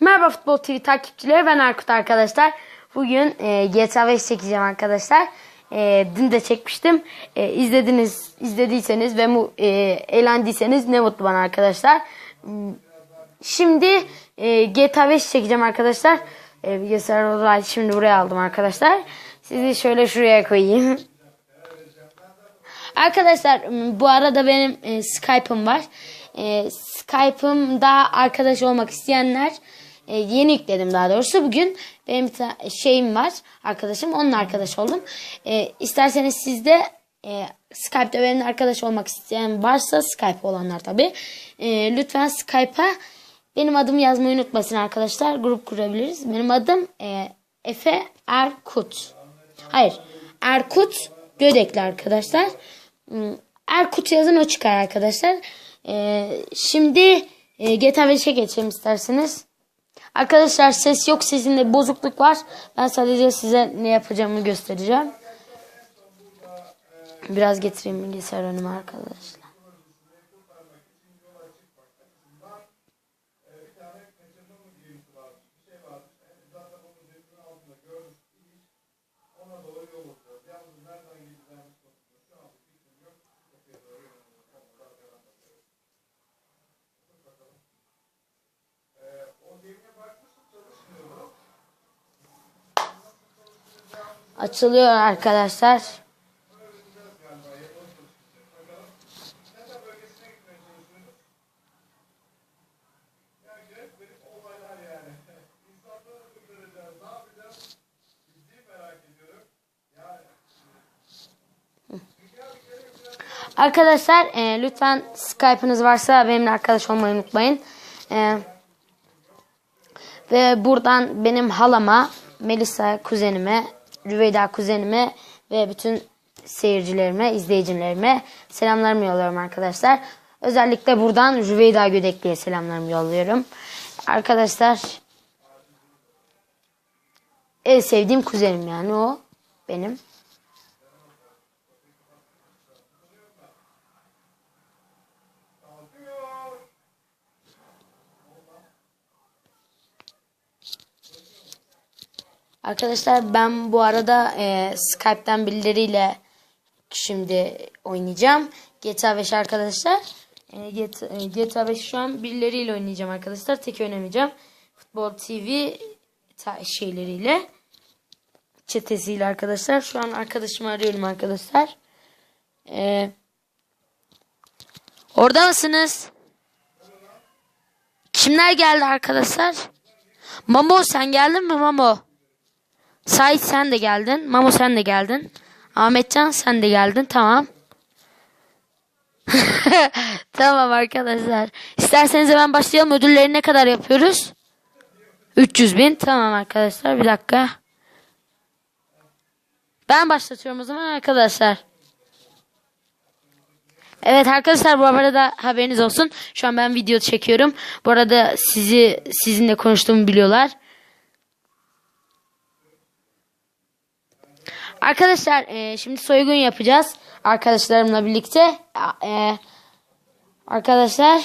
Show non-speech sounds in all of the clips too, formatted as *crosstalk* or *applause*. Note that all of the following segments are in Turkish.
Merhaba Futbol TV takipçileri ben Erkut arkadaşlar. Bugün e, GTA 5 çekeceğim arkadaşlar. E, dün de çekmiştim. E, izlediniz, izlediyseniz ve mu, e, eğlendiyseniz ne mutlu bana arkadaşlar. Şimdi e, GTA 5 çekeceğim arkadaşlar. E, bilgisayar olayı şimdi buraya aldım arkadaşlar. Sizi şöyle şuraya koyayım. *laughs* Arkadaşlar bu arada benim e, Skype'ım var. E, Skype'ımda arkadaş olmak isteyenler e, yeni yükledim daha doğrusu. Bugün benim bir şeyim var arkadaşım. Onunla arkadaş oldum. E, isterseniz siz de e, Skype'da benimle arkadaş olmak isteyen varsa Skype olanlar tabi. E, lütfen Skype'a benim adımı yazmayı unutmasın arkadaşlar. Grup kurabiliriz. Benim adım e, Efe Erkut. Hayır. Erkut Gödekli arkadaşlar. Hmm, Erkut yazın o çıkar arkadaşlar. Ee, şimdi e, GTA 5'e geçelim isterseniz. Arkadaşlar ses yok sesinde bozukluk var. Ben sadece size ne yapacağımı göstereceğim. Biraz getireyim bilgisayar önüme arkadaşlar. Açılıyor arkadaşlar. Arkadaşlar e, lütfen Skype'ınız varsa benimle arkadaş olmayı unutmayın. E, ve buradan benim halama, Melisa kuzenime, Rüveyda kuzenime ve bütün seyircilerime, izleyicilerime selamlarımı yolluyorum arkadaşlar. Özellikle buradan Rüveyda Gödekli'ye selamlarımı yolluyorum. Arkadaşlar en sevdiğim kuzenim yani o benim. Arkadaşlar ben bu arada e, Skype'ten birileriyle şimdi oynayacağım. GTA 5 arkadaşlar. E, GTA, e, GTA 5 şu an birileriyle oynayacağım arkadaşlar. Tek oynamayacağım. Futbol TV şeyleriyle. Çetesiyle arkadaşlar. Şu an arkadaşımı arıyorum arkadaşlar. E, orada mısınız? Kimler geldi arkadaşlar? Mamo sen geldin mi Mamo? Sait sen de geldin. Mamo sen de geldin. Ahmetcan sen de geldin. Tamam. *laughs* tamam arkadaşlar. İsterseniz hemen başlayalım. Ödülleri ne kadar yapıyoruz? 300 bin. Tamam arkadaşlar. Bir dakika. Ben başlatıyorum o zaman arkadaşlar. Evet arkadaşlar bu arada haberiniz olsun. Şu an ben video çekiyorum. Bu arada sizi sizinle konuştuğumu biliyorlar. Arkadaşlar e, şimdi soygun yapacağız arkadaşlarımla birlikte. E, arkadaşlar.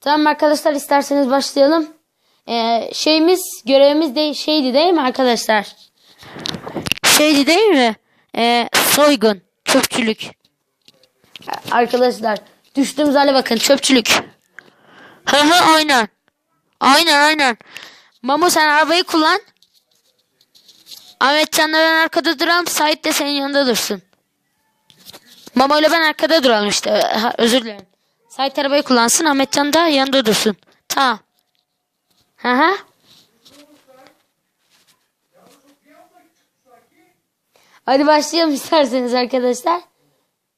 Tamam arkadaşlar isterseniz başlayalım. E, şeyimiz görevimiz de şeydi değil mi arkadaşlar? Şeydi değil mi? E, soygun, çöpçülük. Arkadaşlar düştüğümüz hale bakın çöpçülük. Hı hı aynen. Aynen aynen. Mamu sen arabayı kullan. Ahmetcan'la ben arkada duralım. Sait de senin yanında dursun. Mamo ile ben arkada duralım işte. Ha, özür dilerim. Sait arabayı kullansın. Ahmetcan da yanında dursun. Tamam. Hı hı. Hadi başlayalım isterseniz arkadaşlar.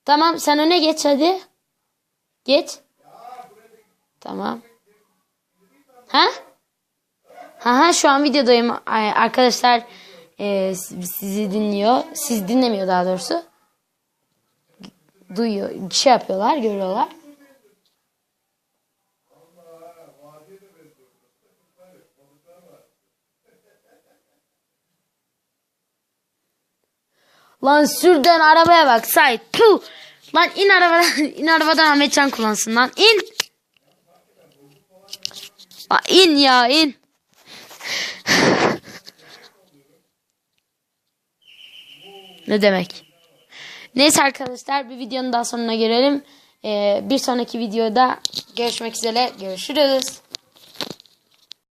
Tamam sen öne geç hadi. Geç. Tamam. Ha? Ha şu an videodayım Ay, arkadaşlar e, sizi dinliyor siz dinlemiyor daha doğrusu duyuyor şey yapıyorlar görüyorlar Lan sürden arabaya bak say. Puh. Lan in arabadan *laughs* in arabadan Ahmetcan kullansın lan in. Aa, in ya in. Ne demek? Neyse arkadaşlar bir videonun daha sonuna gelelim. Ee, bir sonraki videoda görüşmek üzere. Görüşürüz.